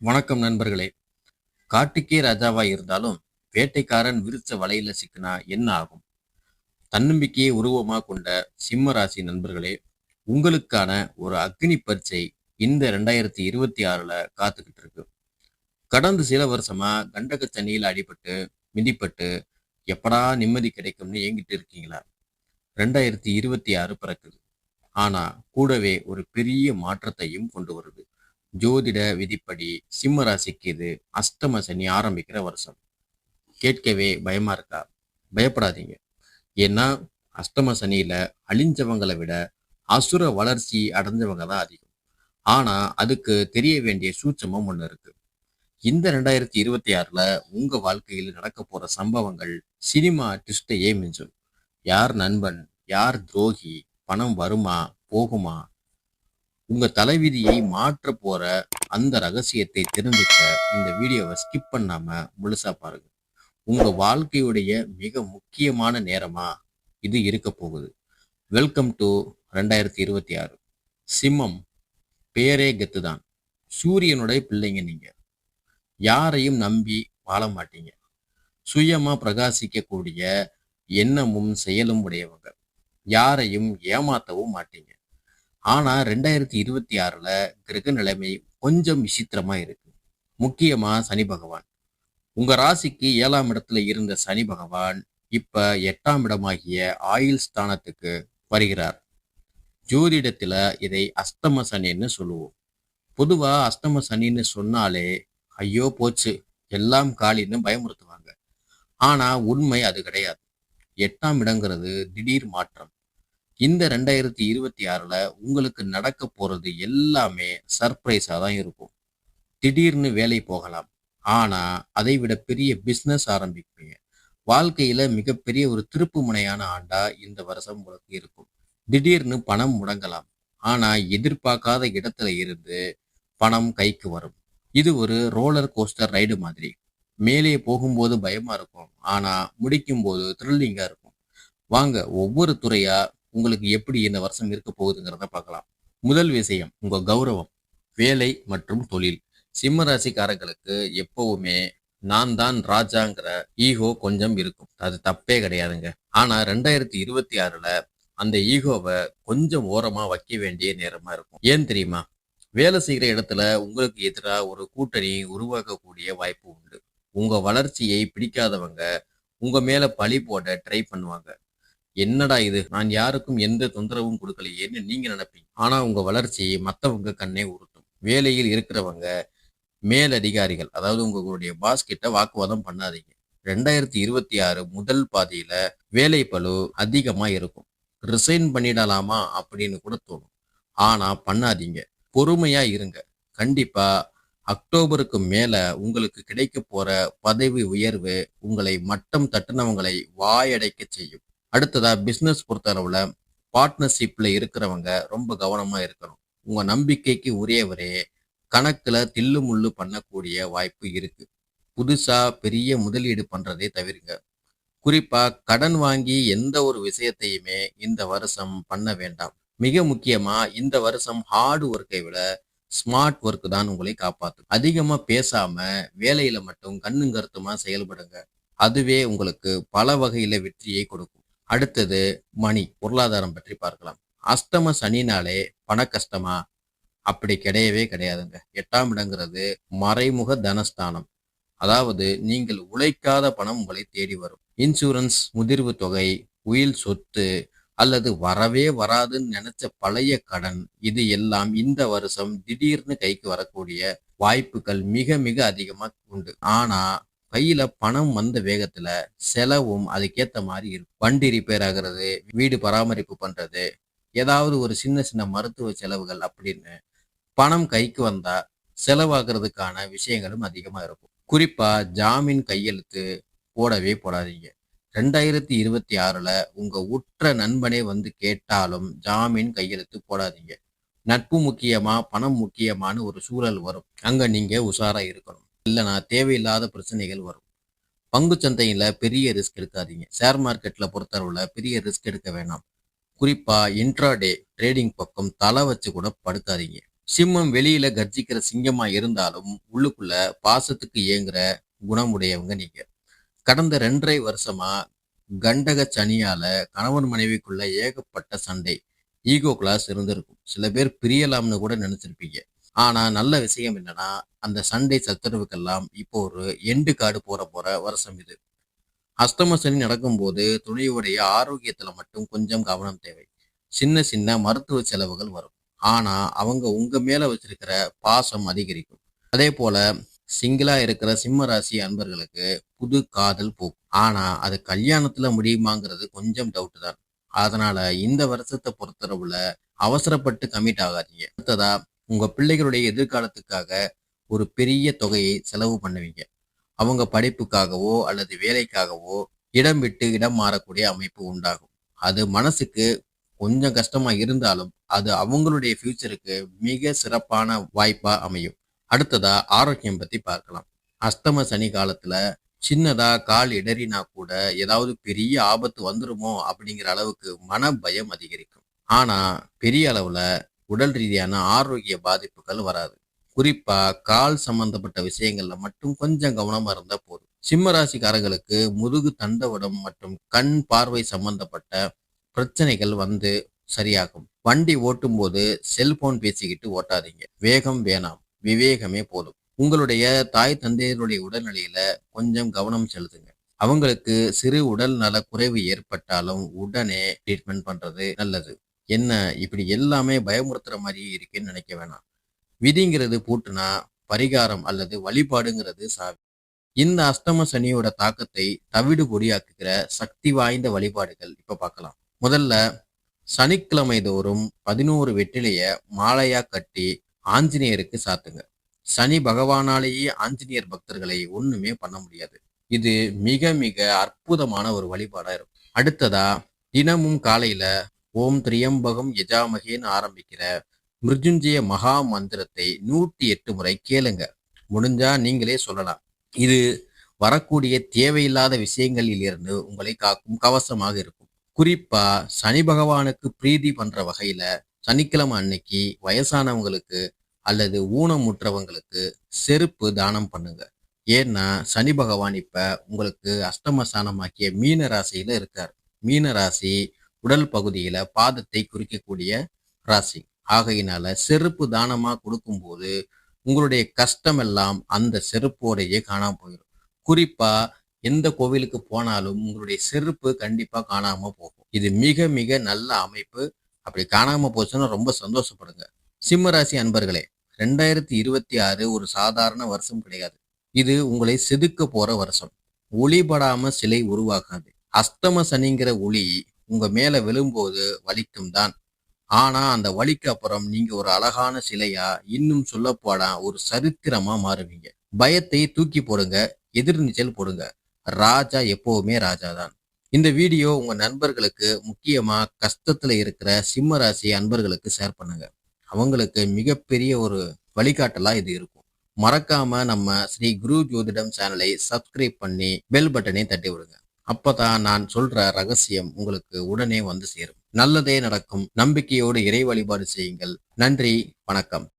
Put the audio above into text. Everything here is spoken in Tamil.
வணக்கம் நண்பர்களே. காட்டுக்கே ராஜாவா இருந்தாலும் வேட்டைக்காரன் விரிச்ச வலையில சிக்கினா என்ன ஆகும்? தன்னம்பிக்கையை உருவமா கொண்ட சிம்ம ராசி நண்பர்களே உங்களுக்கான ஒரு அக்னி பரீட்சை இந்த ரெண்டாயிரத்தி இருபத்தி ஆறுல காத்துக்கிட்டு இருக்கு. கடந்த சில வருஷமா கண்டக சனியில் அடிபட்டு மிதிப்பட்டு எப்படா நிம்மதி கிடைக்கும்னு ஏங்கிட்டு இருக்கீங்களா? ரெண்டாயிரத்தி இருபத்தி ஆறு பிறக்குது. ஆனா கூடவே ஒரு பெரிய மாற்றத்தையும் கொண்டு வருது. ஜோதிட விதிப்படி சிம்ம ராசிக்கு இது அஷ்டம சனி ஆரம்பிக்கிற வருஷம். கேட்கவே பயமா இருக்கா? பயப்படாதீங்க. ஏன்னா அஷ்டம சனியில அழிஞ்சவங்களை விட அசுர வளர்ச்சி அடைஞ்சவங்க தான் அதிகம். ஆனா அதுக்கு தெரிய வேண்டிய சூட்சமும் ஒண்ணு இருக்கு. இந்த ரெண்டாயிரத்தி இருபத்தி ஆறுல உங்க வாழ்க்கையில் நடக்க போற சம்பவங்கள் சினிமா ட்விஸ்டையே மிஞ்சும். யார் நண்பன் யார் துரோகி பணம் வருமா போகுமா உங்க தலைவிதியை மாற்ற போற அந்த ரகசியத்தை தெரிஞ்சுக்க இந்த வீடியோவை ஸ்கிப் பண்ணாம முழுசா பாருங்க. உங்க வாழ்க்கையுடைய மிக முக்கியமான நேரமா இது இருக்க போகுது. வெல்கம் டு ரெண்டாயிரத்தி இருபத்தி ஆறு. சிம்மம் பேரே கெத்து தான் சூரியனுடைய பிள்ளைங்க நீங்க. யாரையும் நம்பி வாழ மாட்டீங்க. சுயமா பிரகாசிக்கக்கூடிய எண்ணமும் செயலும் உடையவங்க. யாரையும் ஏமாத்தவும் மாட்டீங்க. ஆனால் ரெண்டாயிரத்தி இருபத்தி ஆறில் கிரக நிலைமை கொஞ்சம் விசித்திரமாக இருக்கு. முக்கியமாக சனி பகவான். உங்கள் ராசிக்கு ஏழாம் இடத்துல இருந்த சனி பகவான் இப்போ எட்டாம் இடமாகிய ஆயுள் ஸ்தானத்துக்கு வருகிறார். ஜோதிடத்தில் இதை அஸ்தம சனின்னு சொல்லுவோம். பொதுவாக அஸ்தம சனின்னு சொன்னாலே ஐயோ போச்சு எல்லாம் காலின்னு பயமுறுத்துவாங்க. ஆனால் உண்மை அது கிடையாது. எட்டாம் இடங்கிறது திடீர் மாற்றம். இந்த ரெண்டாயிரத்தி இருபத்தி ஆறில் உங்களுக்கு நடக்க போகிறது எல்லாமே சர்ப்ரைஸாக தான் இருக்கும். திடீர்னு வேலை போகலாம். ஆனால் அதை விட பெரிய பிஸ்னஸ் ஆரம்பிப்பீங்க. வாழ்க்கையில் மிகப்பெரிய ஒரு திருப்பு முனையான ஆண்டாக இந்த வருஷம் உங்களுக்கு இருக்கும். திடீர்னு பணம் முடங்கலாம். ஆனால் எதிர்பார்க்காத இடத்துல இருந்து பணம் கைக்கு வரும். இது ஒரு ரோலர் கோஸ்டர் ரைடு மாதிரி. மேலே போகும்போது பயமாக இருக்கும். ஆனால் முடிக்கும் போது த்ரில்லிங்காக இருக்கும். வாங்க ஒவ்வொரு துறையாக உங்களுக்கு எப்படி இந்த வருஷம் இருக்க போகுதுங்கிறத பார்க்கலாம். முதல் விஷயம் உங்க கௌரவம் வேலை மற்றும் தொழில். சிம்ம ராசிக்காரர்களுக்கு எப்பவுமே நான் தான் ராஜாங்கிற ஈகோ கொஞ்சம் இருக்கும். அது தப்பே கிடையாதுங்க. ஆனா ரெண்டாயிரத்தி இருபத்தி ஆறுல அந்த ஈகோவை கொஞ்சம் ஓரமா வைக்க வேண்டிய நேரமா இருக்கும். ஏன் தெரியுமா? வேலை செய்கிற இடத்துல உங்களுக்கு எதிராக ஒரு கூட்டணி உருவாக்கக்கூடிய வாய்ப்பு உண்டு. உங்க வளர்ச்சியை பிடிக்காதவங்க உங்க மேல பழி போட ட்ரை பண்ணுவாங்க. என்னடா இது? நான் யாருக்கும் எந்த தொந்தரவும் கொடுக்கலையேன்னு நீங்க நினைப்பீங்க. ஆனா உங்க வளர்ச்சி மத்தவங்க கண்ணே உறுத்தும் வேலையில் இருக்கிறவங்க மேலதிகாரிகள் அதாவது உங்களுடைய பாஸ் கிட்ட வாக்குவாதம் பண்ணாதீங்க. ரெண்டாயிரத்தி இருபத்தி ஆறு முதல் பாதியில வேலை பளு அதிகமா இருக்கும். ரிசைன் பண்ணிடலாமா அப்படின்னு கூட தோணும். ஆனா பண்ணாதீங்க. பொறுமையா இருங்க. கண்டிப்பா அக்டோபருக்கு மேல உங்களுக்கு கிடைக்க போற பதவி உயர்வு உங்களை மட்டம் தட்டுனவங்களை வாயடைக்க செய்யும். அடுத்ததா பிஸ்னஸ் பொறுத்தளவுல பார்ட்னர்ஷிப்ல இருக்கிறவங்க ரொம்ப கவனமா இருக்கணும். உங்க நம்பிக்கைக்கு உரியவரே கணக்குல தில்லு முள்ளு பண்ணக்கூடிய வாய்ப்பு இருக்கு. புதுசா பெரிய முதலீடு பண்றதை தவிர்க்க குறிப்பா கடன் வாங்கி எந்த ஒரு விஷயத்தையுமே இந்த வருஷம் பண்ண வேண்டாம். மிக முக்கியமா இந்த வருஷம் ஹார்டு ஒர்க்கை விட ஸ்மார்ட் ஒர்க் தான் உங்களை காப்பாற்றும் அதிகமா பேசாம வேலையில மட்டும் கண்ணும் கருத்துமா செயல்படுங்க. அதுவே உங்களுக்கு பல வகையில வெற்றியை கொடுக்கும். அடுத்தது மணி பொருளாதாரம் பற்றி பார்க்கலாம். அஷ்டம சனினாலே பண கஷ்டமா? அப்படி கிடையவே கிடையாதுங்க. எட்டாம் இடங்கிறது மறைமுக தனஸ்தானம். அதாவது நீங்கள் உழைக்காத பணம் உங்களை தேடி வரும். இன்சூரன்ஸ் முதிர்வு தொகை உயில் சொத்து அல்லது வரவே வராதுன்னு நினைச்ச பழைய கடன் இது எல்லாம் இந்த வருஷம் திடீர்னு கைக்கு வரக்கூடிய வாய்ப்புகள் மிக மிக அதிகமாக உண்டு. ஆனா கையில பணம் வந்த வேகத்துல செலவும் அதுக்கேத்த மாதிரி இருக்கும். வண்டி ரிப்பேர் ஆகுறது வீடு பராமரிப்பு பண்றது ஏதாவது ஒரு சின்ன சின்ன மருத்துவ செலவுகள் அப்படின்னு பணம் கைக்கு வந்தா செலவாகிறதுக்கான விஷயங்களும் அதிகமா இருக்கும். குறிப்பா ஜாமீன் கையெழுத்து போடவே போடாதீங்க. ரெண்டாயிரத்தி இருபத்தி ஆறுல உங்க உற்ற நண்பனே வந்து கேட்டாலும் ஜாமீன் கையெழுத்து போடாதீங்க. நட்பு முக்கியமா பணம் முக்கியமான ஒரு சூழல் வரும். அங்க நீங்க உஷாரா இருக்கணும். இல்லைன்னா தேவையில்லாத பிரச்சனைகள் வரும். பங்கு சந்தையில பெரிய ரிஸ்க் எடுக்காதீங்க. ஷேர் மார்க்கெட்ல பொறுத்தளவில் பெரிய ரிஸ்க் எடுக்க வேணாம். குறிப்பா இன்ட்ராடே ட்ரேடிங் பக்கம் தலை வச்சு கூட படுக்காதீங்க. சிம்மம் வெளியில கர்ஜிக்கிற சிங்கமா இருந்தாலும் உள்ளுக்குள்ள பாசத்துக்கு ஏங்குற குணமுடையவங்க நீங்க. கடந்த ரெண்டரை வருஷமா கண்டக சனியால கணவன் மனைவிக்குள்ள ஏகப்பட்ட சண்டை. ஈகோ கிளாஸ் இருந்திருக்கும். சில பேர் பிரியலாம்னு கூட நினைச்சிருப்பீங்க. ஆனா நல்ல விஷயம் என்னன்னா அந்த சண்டை சச்சரவுக்கெல்லாம் இப்போ ஒரு எண்டு காடு போற போற வருஷம் இது. அஸ்தம சனி நடக்கும்போது துணியுடைய ஆரோக்கியத்துல மட்டும் கொஞ்சம் கவனம் தேவை. சின்ன சின்ன மருத்துவ செலவுகள் வரும். ஆனா அவங்க உங்க மேல வச்சிருக்கிற பாசம் அதிகரிக்கும். அதே போல சிங்கிளா இருக்கிற சிம்ம ராசி அன்பர்களுக்கு புது காதல் போகும் ஆனா அது கல்யாணத்துல முடியுமாங்கிறது கொஞ்சம் டவுட் தான். அதனால இந்த வருஷத்தை பொறுத்தளவுல அவசரப்பட்டு கமிட் ஆகாதீங்க. அடுத்ததா உங்க பிள்ளைகளுடைய எதிர்காலத்துக்காக ஒரு பெரிய தொகையை செலவு பண்ணுவீங்க. அவங்க படிப்புக்காகவோ அல்லது வேலைக்காகவோ இடம் விட்டு இடம் மாறக்கூடிய அமைப்பு உண்டாகும். அது மனசுக்கு கொஞ்சம் கஷ்டமா இருந்தாலும் அது அவங்களுடைய ஃபியூச்சருக்கு மிக சிறப்பான வாய்ப்பா அமையும். அடுத்ததா ஆரோக்கியம் பத்தி பார்க்கலாம். அஸ்தம சனி காலத்துல சின்னதா கால் இடறினா கூட ஏதாவது பெரிய ஆபத்து வந்துருமோ அப்படிங்கிற அளவுக்கு மன பயம் அதிகரிக்கும். ஆனா பெரிய அளவுல உடல் ரீதியான ஆரோக்கிய பாதிப்புகள் வராது. குறிப்பா கால் சம்பந்தப்பட்ட விஷயங்கள்ல மட்டும் கொஞ்சம் கவனமா இருந்தா போதும். சிம்ம ராசிக்காரங்களுக்கு முதுகு தண்டவடம் மற்றும் கண் பார்வை சம்பந்தப்பட்ட பிரச்சனைகள் வந்து சரியாகும். வண்டி ஓட்டும் போது செல்போன் பேசிக்கிட்டு ஓட்டாதீங்க. வேகம் வேணாம். விவேகமே போதும். உங்களுடைய தாய் தந்தையருடைய உடல்நிலையில கொஞ்சம் கவனம் செலுத்துங்க. அவங்களுக்கு சிறு உடல் நல குறைவு ஏற்பட்டாலும் உடனே ட்ரீட்மெண்ட் பண்றது நல்லது. என்ன இப்படி எல்லாமே பயமுறுத்துற மாதிரியே இருக்குன்னு நினைக்க வேணாம். விதிங்கிறது பூட்டுனா பரிகாரம் அல்லது வழிபாடுங்கிறது சாவி. இந்த அஷ்டம சனியோட தாக்கத்தை தவிடு பொடியாக்குகிற சக்தி வாய்ந்த வழிபாடுகள் இப்ப பார்க்கலாம். முதல்ல சனிக்கிழமை தோறும் பதினோரு வெற்றிலைய மாலையா கட்டி ஆஞ்சநேயருக்கு சாத்துங்க. சனி பகவானாலேயே ஆஞ்சநேயர் பக்தர்களை ஒண்ணுமே பண்ண முடியாது. இது மிக மிக அற்புதமான ஒரு வழிபாடா இருக்கும். அடுத்ததா தினமும் காலையில ஓம் திரியம்பகம் யஜாமகேன்னு ஆரம்பிக்கிற மிருத்யுஞ்சய மகா மந்திரத்தை நூற்றி எட்டு முறை கேளுங்க. முடிஞ்சா நீங்களே சொல்லலாம். இது வரக்கூடிய தேவையில்லாத விஷயங்களில் இருந்து உங்களை காக்கும் கவசமாக இருக்கும். குறிப்பா சனி பகவானுக்கு பிரீதி பண்ற வகையில சனிக்கிழமை அன்னைக்கு வயசானவங்களுக்கு அல்லது ஊனமுற்றவங்களுக்கு செருப்பு தானம் பண்ணுங்க. ஏன்னா சனி பகவான் இப்ப உங்களுக்கு அஷ்டமசானமாக்கிய மீன ராசியில இருக்கார். மீன ராசி உடல் பகுதியில பாதத்தை குறிக்கக்கூடிய ராசி. ஆகையினால செருப்பு தானமா கொடுக்கும்போது உங்களுடைய கஷ்டம் எல்லாம் அந்த செருப்போடையே காணாம போயிடும் குறிப்பா எந்த கோவிலுக்கு போனாலும் உங்களுடைய செருப்பு கண்டிப்பா காணாம போகும். இது மிக மிக நல்ல அமைப்பு. அப்படி காணாம போச்சுன்னா ரொம்ப சந்தோஷப்படுங்க. சிம்ம ராசி அன்பர்களே ரெண்டாயிரத்தி இருபத்தி ஆறு ஒரு சாதாரண வருஷம் கிடையாது. இது உங்களை செதுக்க போற வருஷம். ஒளிபடாம சிலை உருவாகாது. அஸ்தம சனிங்கிற ஒளி உங்க மேல விழும்போது வலிக்கும் தான். ஆனா அந்த வலிக்கு அப்புறம் நீங்க ஒரு அழகான சிலையா இன்னும் சொல்லப்போனா ஒரு சரித்திரமா மாறுவீங்க. பயத்தை தூக்கி போடுங்க எதிர்நீச்சல் போடுங்க. ராஜா எப்பவுமே ராஜா தான். இந்த வீடியோ உங்க நண்பர்களுக்கு முக்கியமா கஷ்டத்துல இருக்கிற சிம்ம ராசி அன்பர்களுக்கு ஷேர் பண்ணுங்க. அவங்களுக்கு மிகப்பெரிய ஒரு வழிகாட்டலா இது இருக்கும். மறக்காம நம்ம ஸ்ரீ குரு ஜோதிடம் சேனலை சப்ஸ்கிரைப் பண்ணி பெல் பட்டனை தட்டி விடுங்க அப்பதான் நான் சொல்ற ரகசியம் உங்களுக்கு உடனே வந்து சேரும். நல்லதே நடக்கும். நம்பிக்கையோடு இறை வழிபாடு செய்யுங்கள். நன்றி. வணக்கம்.